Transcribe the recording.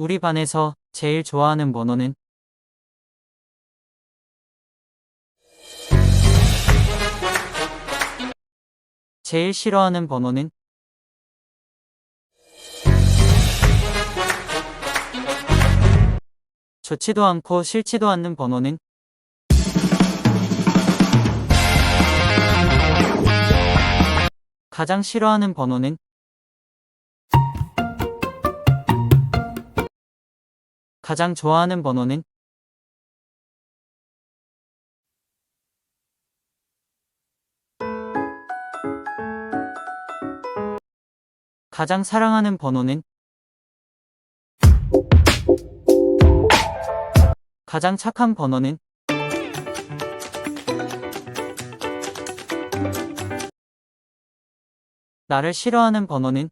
우리 반에서 제일 좋아하는 번호는? 제일 싫어하는 번호는? 좋지도 않고 싫지도 않는 번호는? 가장 싫어하는 번호는 가장 좋아하는 번호는? 가장 사랑하는 번호는? 가장 착한 번호는? 나를 싫어하는 번호는